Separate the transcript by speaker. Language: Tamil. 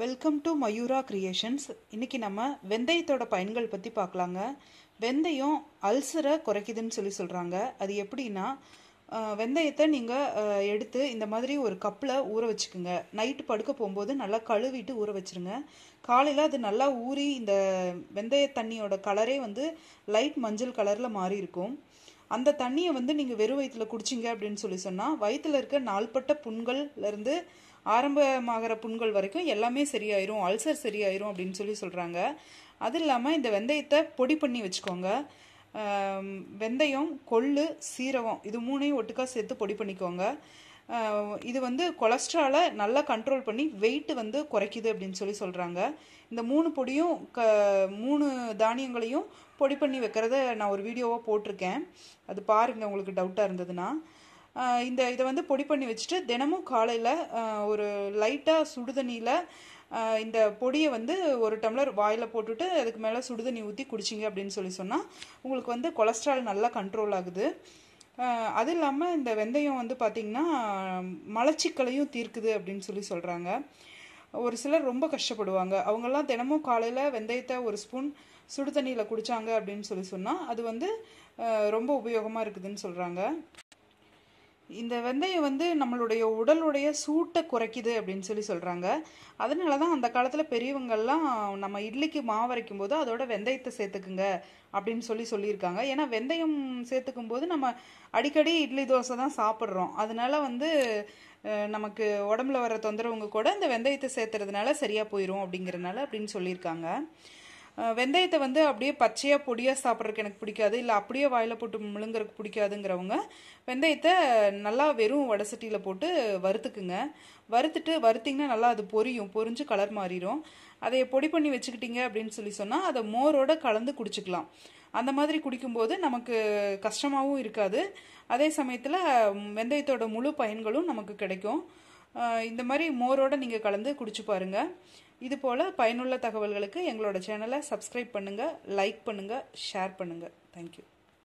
Speaker 1: வெல்கம் டு மயூரா கிரியேஷன்ஸ் இன்னைக்கு நம்ம வெந்தயத்தோட பயன்கள் பற்றி பார்க்கலாங்க. வெந்தயம் அல்சரை குறைக்குதுன்னு சொல்லி சொல்கிறாங்க அது எப்படின்னா வெந்தயத்தை நீங்கள் எடுத்து இந்த மாதிரி ஒரு கப்பில் ஊற வச்சுக்கோங்க. நைட்டு படுக்க போகும்போது நல்லா கழுவிட்டு ஊற வச்சிருங்க. காலையில் அது நல்லா ஊறி இந்த வெந்தய தண்ணியோட கலரே வந்து லைட் மஞ்சள் கலரில் மாறி இருக்கும் அந்த தண்ணியை வந்து நீங்கள் வெறும் வயிற்றுல குடிச்சிங்க அப்படின்னு சொல்லி சொன்னால் வயிற்றில் இருக்க நாள்பட்ட புண்கள்லேருந்து ஆரம்பமாகிற புண்கள் வரைக்கும் எல்லாமே சரியாயிரும் அல்சர் சரியாயிரும் அப்படின்னு சொல்லி சொல்கிறாங்க அது இல்லாமல் இந்த வெந்தயத்தை பொடி பண்ணி வச்சுக்கோங்க. வெந்தயம் கொள்ளு சீரகம் இது மூணையும் ஒட்டுக்கா சேர்த்து பொடி பண்ணிக்கோங்க. இது வந்து கொலஸ்ட்ராலை நல்லா கண்ட்ரோல் பண்ணி வெயிட் வந்து குறைக்குது அப்படின்னு சொல்லி சொல்கிறாங்க இந்த மூணு பொடியும் க மூணு தானியங்களையும் பொடி பண்ணி வைக்கிறத நான் ஒரு வீடியோவாக போட்டிருக்கேன். அது பாருங்கள் உங்களுக்கு டவுட்டாக இருந்ததுன்னா. இந்த இதை வந்து பொடி பண்ணி வச்சுட்டு தினமும் காலையில் ஒரு லைட்டாக சுடுதண்ணியில் இந்த பொடியை வந்து ஒரு டம்ளர் வாயில் போட்டுட்டு அதுக்கு மேலே சுடுதண்ணி ஊற்றி குடிச்சிங்க அப்படின்னு சொல்லி சொன்னால் உங்களுக்கு வந்து கொலஸ்ட்ரால் நல்லா கண்ட்ரோல் ஆகுது. அது இல்லாமல் இந்த வெந்தயம் வந்து பார்த்திங்கன்னா மலச்சிக்கலையும் தீர்க்குது அப்படின்னு சொல்லி சொல்கிறாங்க ஒரு சிலர் ரொம்ப கஷ்டப்படுவாங்க. அவங்கெல்லாம் தினமும் காலையில் வெந்தயத்தை ஒரு ஸ்பூன் சுடு தண்ணியில் குடித்தாங்க அப்படின்னு சொல்லி சொன்னால் அது வந்து ரொம்ப உபயோகமாக இருக்குதுன்னு சொல்கிறாங்க இந்த வெந்தயம் வந்து நம்மளுடைய உடலுடைய சூட்டை குறைக்குது அப்படின்னு சொல்லி சொல்கிறாங்க அதனால தான் அந்த காலத்தில் பெரியவங்கள்லாம் நம்ம இட்லிக்கு மாவு வரைக்கும் போது அதோட வெந்தயத்தை சேர்த்துக்குங்க அப்படின்னு சொல்லி சொல்லியிருக்காங்க. ஏன்னா வெந்தயம் சேர்த்துக்கும் போது நம்ம அடிக்கடி இட்லி தோசை தான் சாப்பிட்றோம். அதனால வந்து நமக்கு உடம்புல வர தொந்தரவுங்க கூட இந்த வெந்தயத்தை சேர்த்துறதுனால சரியாக போயிடும் அப்படிங்கிறதுனால அப்படின்னு சொல்லியிருக்காங்க. வெந்தயத்தை வந்து அப்படியே பச்சையாக பொடியாக சாப்பிட்றதுக்கு எனக்கு பிடிக்காது. இல்லை அப்படியே வாயில் போட்டு முழுங்குறதுக்கு பிடிக்காதுங்கிறவங்க வெந்தயத்தை நல்லா வெறும் வடசட்டியில் போட்டு வறுத்துக்குங்க. வறுத்துட்டு வறுத்திங்கன்னா நல்லா அது பொரியும் பொரிஞ்சு கலர் மாறிடும் அதை பொடி பண்ணி வச்சுக்கிட்டீங்க அப்படின்னு சொல்லி சொன்னால் அதை மோரோட கலந்து குடிச்சுக்கலாம். அந்த மாதிரி குடிக்கும்போது நமக்கு கஷ்டமாகவும் இருக்காது. அதே சமயத்தில் வெந்தயத்தோட முழு பயன்களும் நமக்கு கிடைக்கும். இந்த மாதிரி மோரோட நீங்கள் கலந்து குடிச்சு பாருங்க. இது போல் பயனுள்ள தகவல்களுக்கு எங்களோட சேனலை சப்ஸ்கிரைப் பண்ணுங்கள் லைக் பண்ணுங்கள் ஷேர் பண்ணுங்கள் தேங்க்யூ